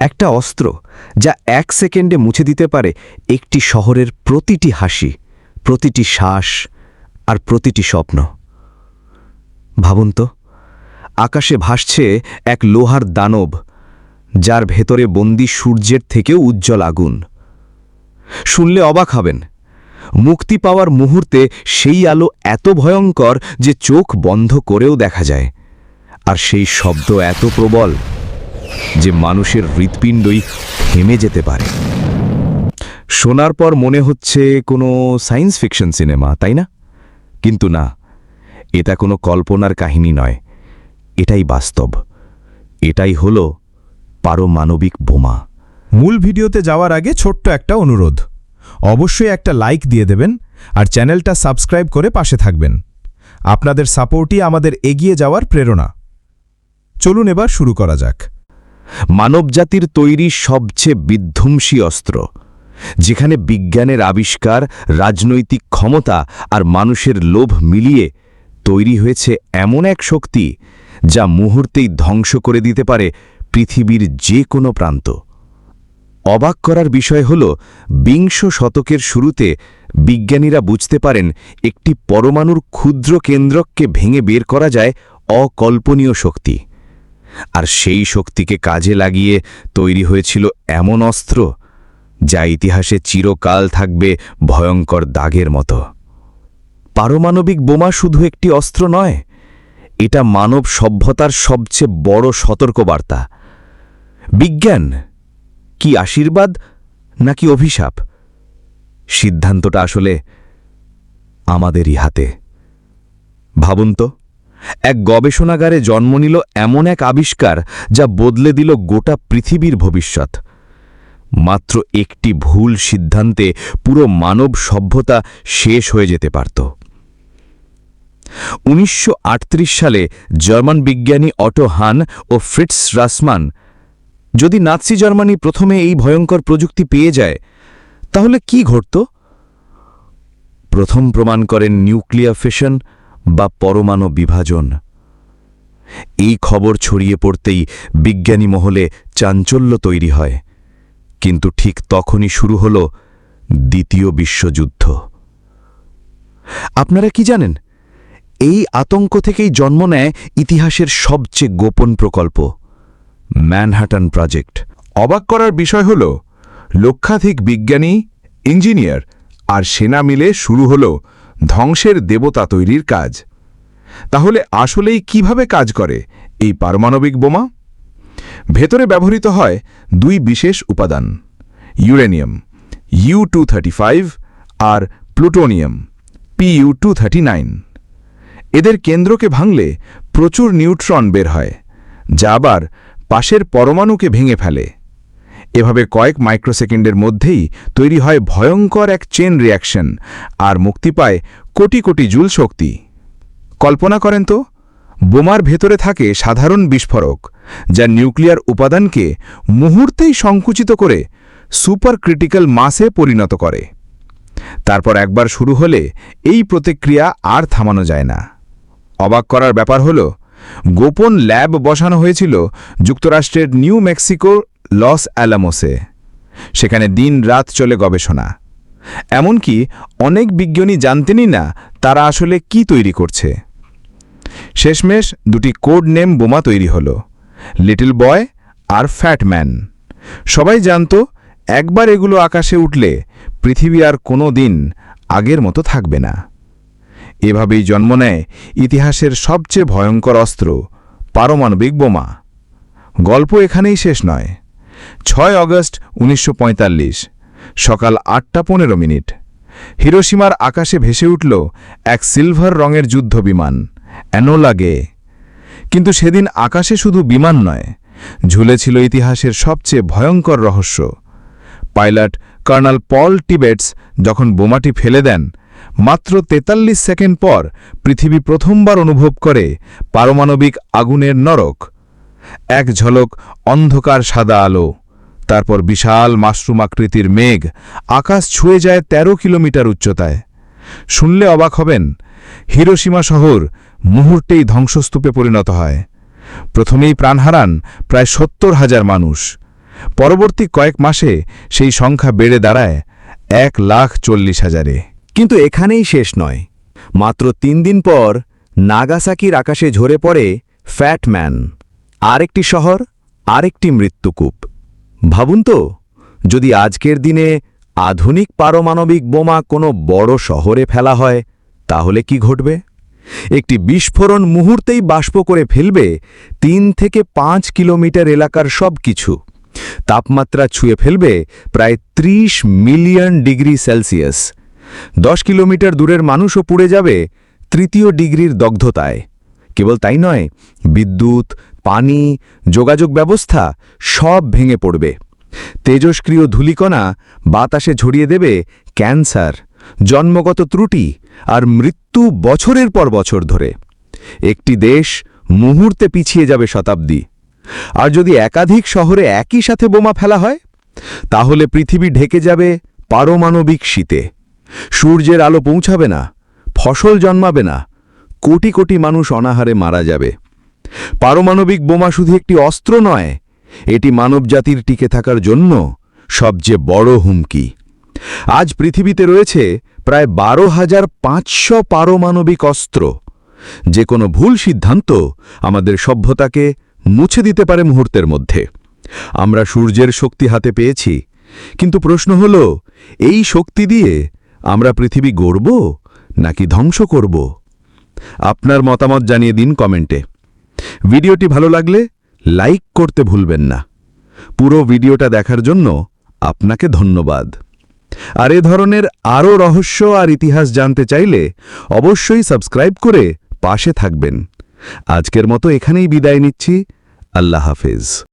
একটা অস্ত্র যা এক সেকেন্ডে মুছে দিতে পারে একটি শহরের প্রতিটি হাসি, প্রতিটি শ্বাস আর প্রতিটি স্বপ্ন। ভাবুন তো, আকাশে ভাসছে এক লোহার দানব যার ভেতরে বন্দি সূর্যের থেকেও উজ্জ্বল আগুন। শুনলে অবাক হবেন, মুক্তি পাওয়ার মুহূর্তে সেই আলো এত ভয়ঙ্কর যে চোখ বন্ধ করেও দেখা যায়, আর সেই শব্দ এত প্রবল। যে মানুষের হৃৎপিণ্ডই থেমে যেতে পারে। শোনার পর মনে হচ্ছে কোনো সায়েন্স ফিকশন সিনেমা, তাই না? কিন্তু না, এটা কোনো কল্পনার কাহিনী নয়। এটাই বাস্তব। এটাই হলো পারমাণবিক বোমা। মূল ভিডিওতে যাওয়ার আগে ছোট্ট একটা অনুরোধ। অবশ্যই একটা লাইক দিয়ে দেবেন আর চ্যানেলটা সাবস্ক্রাইব করে পাশে থাকবেন। আপনাদের সাপোর্টই আমাদের এগিয়ে যাওয়ার প্রেরণা। চলুন এবার শুরু করা যাক। মানবজাতির তৈরি সবচেয়ে বিধ্বংসী অস্ত্র, যেখানে বিজ্ঞানের আবিষ্কার, রাজনৈতিক ক্ষমতা আর মানুষের লোভ মিলিয়ে তৈরি হয়েছে এমন এক শক্তি যা মুহূর্তেই ধ্বংস করে দিতে পারে পৃথিবীর যে কোনো প্রান্ত। অবাক করার বিষয় হল, বিংশ শতকের শুরুতে বিজ্ঞানীরা বুঝতে পারেন একটি পরমাণুর ক্ষুদ্র কেন্দ্রককে ভেঙে বের করা যায় অকল্পনীয় শক্তি। আর সেই শক্তিকে কাজে লাগিয়ে তৈরি হয়েছিল এমন অস্ত্র যা ইতিহাসে চিরকাল থাকবে ভয়ঙ্কর দাগের মতো। পারমাণবিক বোমা শুধু একটি অস্ত্র নয়, এটা মানব সভ্যতার সবচেয়ে বড় সতর্কবার্তা। বিজ্ঞান কি আশীর্বাদ নাকি অভিশাপ? সিদ্ধান্তটা আসলে আমাদেরই হাতে। ভাবুন তো। এক গবেষণাগারে জন্ম নিল এমন এক আবিষ্কার যা বদলে দিল গোটা পৃথিবীর ভবিষ্যৎ। মাত্র একটি ভুল সিদ্ধান্তে পুরো মানব সভ্যতা শেষ হয়ে যেতে পারত। উনিশশো আটত্রিশ সালে জার্মান বিজ্ঞানী অটো হান ও ফ্রিটস রাসমান, যদি নাৎসি জার্মানি প্রথমে এই ভয়ঙ্কর প্রযুক্তি পেয়ে যায়, তাহলে কি ঘটত? প্রথম প্রমাণ করেন নিউক্লিয়ার ফিশন বা পরমাণু বিভাজন। এই খবর ছড়িয়ে পড়তেই বিজ্ঞানী মহলে চাঞ্চল্য তৈরি হয়। কিন্তু ঠিক তখনই শুরু হল দ্বিতীয় বিশ্বযুদ্ধ। আপনারা কি জানেন? এই আতঙ্ক থেকেই জন্ম নেয় ইতিহাসের সবচেয়ে গোপন প্রকল্প, ম্যানহাটন প্রজেক্ট। অবাক করার বিষয় হল, লক্ষাধিক বিজ্ঞানী, ইঞ্জিনিয়ার আর সেনা মিলে শুরু হল ধ্বংসের দেবতা তৈরির কাজ। তাহলে আসলেই কীভাবে কাজ করে এই পারমাণবিক বোমা? ভেতরে ব্যবহৃত হয় দুই বিশেষ উপাদান, ইউরেনিয়াম, ইউ টু আর প্লুটোনিয়াম পিইউ টু এদের কেন্দ্রকে ভাঙলে প্রচুর নিউট্রন বের হয়, যা আবার পাশের পরমাণুকে ভেঙে ফেলে। এভাবে কয়েক মাইক্রোসেকেন্ডের মধ্যেই তৈরি হয় ভয়ঙ্কর এক চেন রিয়াকশন আর মুক্তি পায় কোটি কোটি জুল শক্তি। কল্পনা করেন তো, বোমার ভেতরে থাকে সাধারণ বিস্ফোরক, যা নিউক্লিয়ার উপাদানকে মুহূর্তেই সংকুচিত করে সুপার ক্রিটিক্যাল মাসে পরিণত করে। তারপর একবার শুরু হলে এই প্রতিক্রিয়া আর থামানো যায় না। অবাক করার ব্যাপার হল, গোপন ল্যাব বসানো হয়েছিল যুক্তরাষ্ট্রের নিউ মেক্সিকো লস অ্যালামোসে, সেখানে দিন রাত চলে গবেষণা। এমনকি অনেক বিজ্ঞানী জানতেনই না তারা আসলে কি তৈরি করছে। শেষমেশ দুটি কোড নেম বোমা তৈরি হল, লিটল বয় আর ফ্যাটম্যান সবাই জানত, একবার এগুলো আকাশে উঠলে পৃথিবী আর কোনো দিন আগের মতো থাকবে না। এভাবেই জন্ম নেয় ইতিহাসের সবচেয়ে ভয়ঙ্কর অস্ত্র, পারমাণবিক বোমা। গল্প এখানেই শেষ নয়। ছয় অগস্ট উনিশশো পঁয়তাল্লিশ, সকাল আটটা পনেরো মিনিট। হিরোসীমার আকাশে ভেসে উঠল এক সিলভার রঙের যুদ্ধ বিমান অ্যানোলাগে কিন্তু সেদিন আকাশে শুধু বিমান নয়, ঝুলেছিল ইতিহাসের সবচেয়ে ভয়ঙ্কর রহস্য। পাইলট কর্নাল পল টিবেটস যখন বোমাটি ফেলে দেন, মাত্র ৪৩ সেকেন্ড পর পৃথিবী প্রথমবার অনুভব করে পারমাণবিক আগুনের নরক এক ঝলক অন্ধকার সাদা আলো। তারপর বিশাল মাশরুম আকৃতির মেঘ আকাশ ছুঁয়ে যায় ১৩ কিলোমিটার উচ্চতায়। শুনলে অবাক হবেন হিরোসীমা শহর মুহূর্তেই ধ্বংসস্তূপে পরিণত হয়। প্রথমেই প্রাণ হারান প্রায় সত্তর হাজার মানুষ। পরবর্তী কয়েক মাসে সেই সংখ্যা বেড়ে দাঁড়ায় এক লাখ চল্লিশ হাজারে। কিন্তু এখানেই শেষ নয়। মাত্র তিন দিন পর নাগাসাকির আকাশে ঝরে পড়ে ফ্যাটম্যান আরেকটি শহর, আরেকটি মৃত্যুকূপ। ভাবুন তো, যদি আজকের দিনে আধুনিক পারমাণবিক বোমা কোনো বড় শহরে ফেলা হয়, তাহলে কি ঘটবে? একটি বিস্ফোরণ মুহূর্তেই বাষ্প করে ফেলবে তিন থেকে পাঁচ কিলোমিটার এলাকার সব কিছু। তাপমাত্রা ছুঁয়ে ফেলবে প্রায় ত্রিশ মিলিয়ন ডিগ্রি সেলসিয়াস। দশ কিলোমিটার দূরের মানুষও পুড়ে যাবে তৃতীয় ডিগ্রির দগ্ধতায়। কেবল তাই নয়, বিদ্যুৎ পানি, যোগাযোগ ব্যবস্থা সব ভেঙে পড়বে। তেজস্ক্রিয় ধূলিকণা বাতাসে ঝরিয়ে দেবে ক্যান্সার, জন্মগত ত্রুটি আর মৃত্যু বছরের পর বছর ধরে। একটি দেশ মুহূর্তে পিছিয়ে যাবে শতাব্দী। আর যদি একাধিক শহরে একই সাথে বোমা ফেলা হয়, তাহলে পৃথিবী ঢেকে যাবে পারমাণবিক শীতে। সূর্যের আলো পৌঁছাবে না, ফসল জন্মাবে না, কোটি কোটি মানুষ অনাহারে মারা যাবে। পারমাণবিক বোমা শুধু একটি অস্ত্র নয়, এটি মানবজাতির টিকে থাকার জন্য সবচেয়ে বড় হুমকি। আজ পৃথিবীতে রয়েছে প্রায় বারো হাজার পাঁচশো পারমাণবিক অস্ত্র। যে কোনো ভুল সিদ্ধান্ত আমাদের সভ্যতাকে মুছে দিতে পারে মুহূর্তের মধ্যে। আমরা সূর্যের শক্তি হাতে পেয়েছি, কিন্তু প্রশ্ন হল, এই শক্তি দিয়ে আমরা পৃথিবী গড়ব নাকি ধ্বংস করব? আপনার মতামত জানিয়ে দিন কমেন্টে। ভিডিওটি ভালো লাগলে লাইক করতে ভুলবেন না। পুরো ভিডিওটা দেখার জন্য আপনাকে ধন্যবাদ। আর এ ধরনের আরও রহস্য আর ইতিহাস জানতে চাইলে অবশ্যই সাবস্ক্রাইব করে পাশে থাকবেন। আজকের মতো এখানেই বিদায় নিচ্ছি। আল্লাহ হাফেজ।